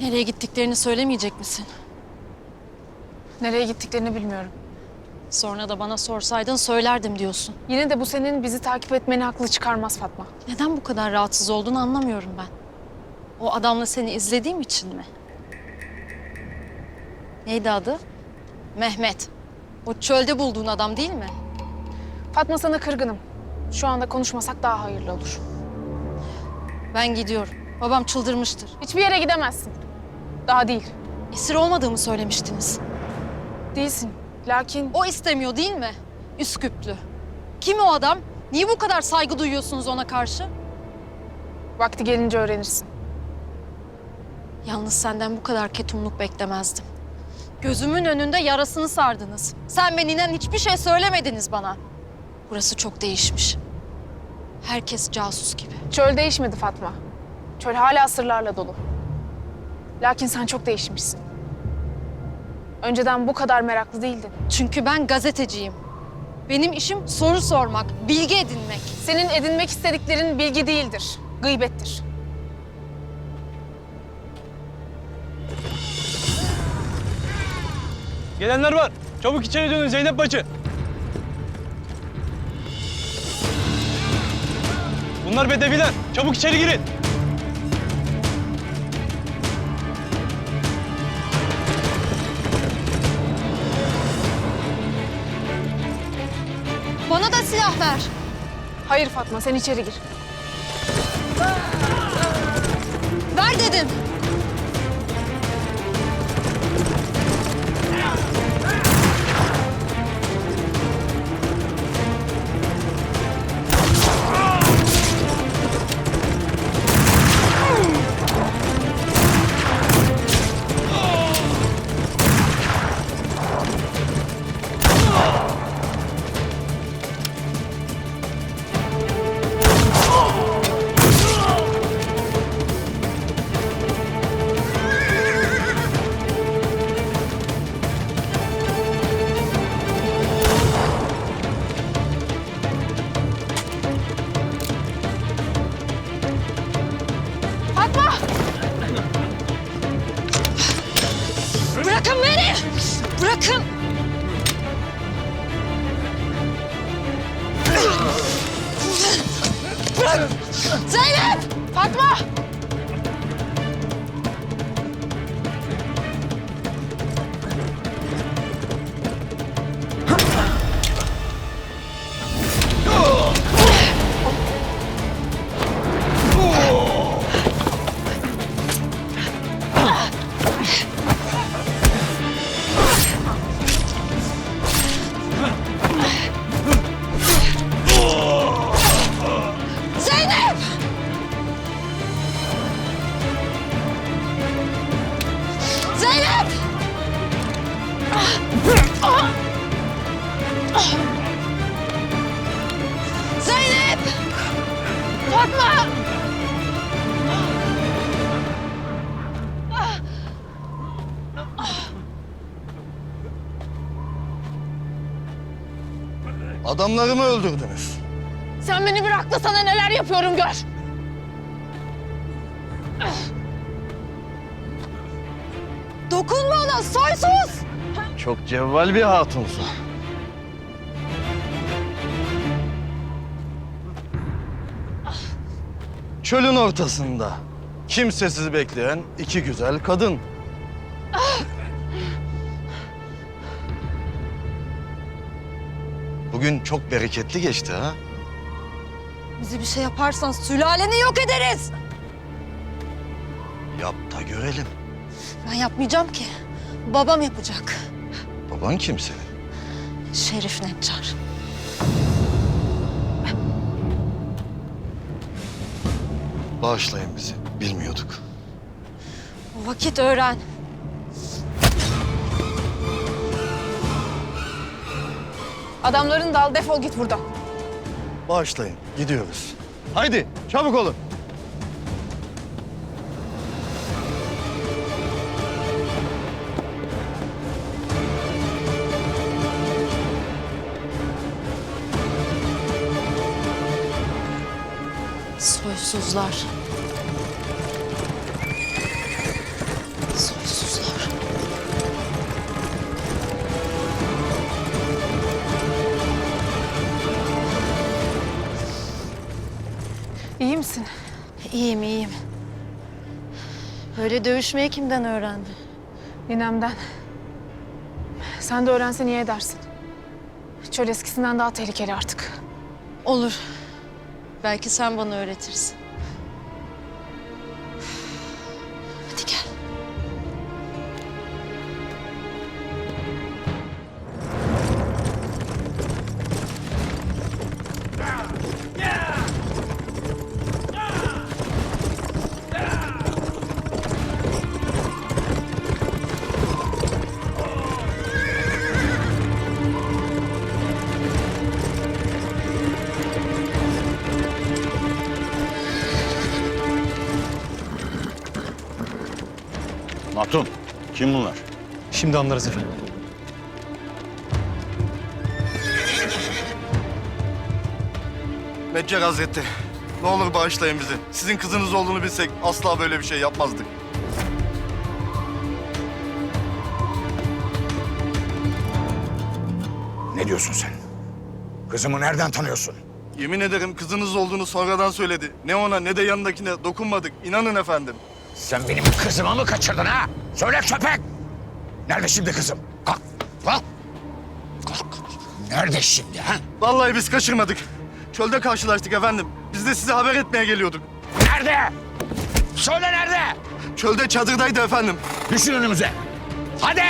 Nereye gittiklerini söylemeyecek misin? Nereye gittiklerini bilmiyorum. Sonra da bana sorsaydın söylerdim diyorsun. Yine de bu senin bizi takip etmeni haklı çıkarmaz Fatma. Neden bu kadar rahatsız olduğunu anlamıyorum ben. O adamla seni izlediğim için mi? Neydi adı? Mehmet. O çölde bulduğun adam değil mi? Fatma sana kırgınım. Şu anda konuşmasak daha hayırlı olur. Ben gidiyorum. Babam çıldırmıştır. Hiçbir yere gidemezsin. Daha değil. Esir olmadığımı söylemiştiniz. Değilsin. Lakin O istemiyor değil mi? Üsküplü. Kim o adam? Niye bu kadar saygı duyuyorsunuz ona karşı? vakti gelince öğrenirsin. Yalnız senden bu kadar ketumluk beklemezdim. Gözümün önünde yarasını sardınız. Sen ve ninen hiçbir şey söylemediniz bana. Burası çok değişmiş. Herkes casus gibi. Çöl değişmedi Fatma. Çöl hala sırlarla dolu. Lakin sen çok değişmişsin. Önceden bu kadar meraklı değildin. Çünkü ben gazeteciyim. Benim işim soru sormak, bilgi edinmek. Senin edinmek istediklerin bilgi değildir, gıybettir. Gelenler var. Çabuk içeri dönün Zeynep bacı. Bunlar bedeviler. Çabuk içeri girin. Ver. Hayır Fatma, sen içeri gir. Ver dedim. Zeynep! Fatma! Zeynep! Fatma! Adamlarımı öldürdünüz. Sen beni bırak da sana neler yapıyorum gör. Dokunma ona soysuz! Çok cevval bir hatunsun. Çölün ortasında kimsesiz bekleyen iki güzel kadın. Bugün çok bereketli geçti ha. Bizi bir şey yaparsan sülaleni yok ederiz. Yap da görelim. Ben yapmayacağım ki. Babam yapacak. Baban kim senin? Şerif Neccar. Bağışlayın bizi. Bilmiyorduk. Vakit öğren. Adamların dal defol git buradan. Bağışlayın. Gidiyoruz. Haydi çabuk olun. Soysuzlar. Soysuzlar. İyi misin? İyiyim, iyiyim. Böyle dövüşmeyi kimden öğrendi? Ninemden. Sen de öğrensen iyi edersin. Çöl eskisinden daha tehlikeli artık. Olur. Belki sen bana öğretirsin. Matun, kim bunlar? Şimdi anlarız efendim. Meccar Hazretleri, ne olur bağışlayın bizi. Sizin kızınız olduğunu bilsek asla böyle bir şey yapmazdık. Ne diyorsun sen? Kızımı nereden tanıyorsun? Yemin ederim kızınız olduğunu sonradan söyledi. Ne ona ne de yanındakine dokunmadık. İnanın efendim. Sen benim kızımı mı kaçırdın ha? Söyle köpek! Nerede şimdi kızım? Kalk, kalk! Kalk! Nerede şimdi ha? Vallahi biz kaçırmadık. Çölde karşılaştık efendim. Biz de size haber etmeye geliyorduk. Nerede? Söyle nerede? Çölde çadırdaydı efendim. Düşün önümüze. Hadi!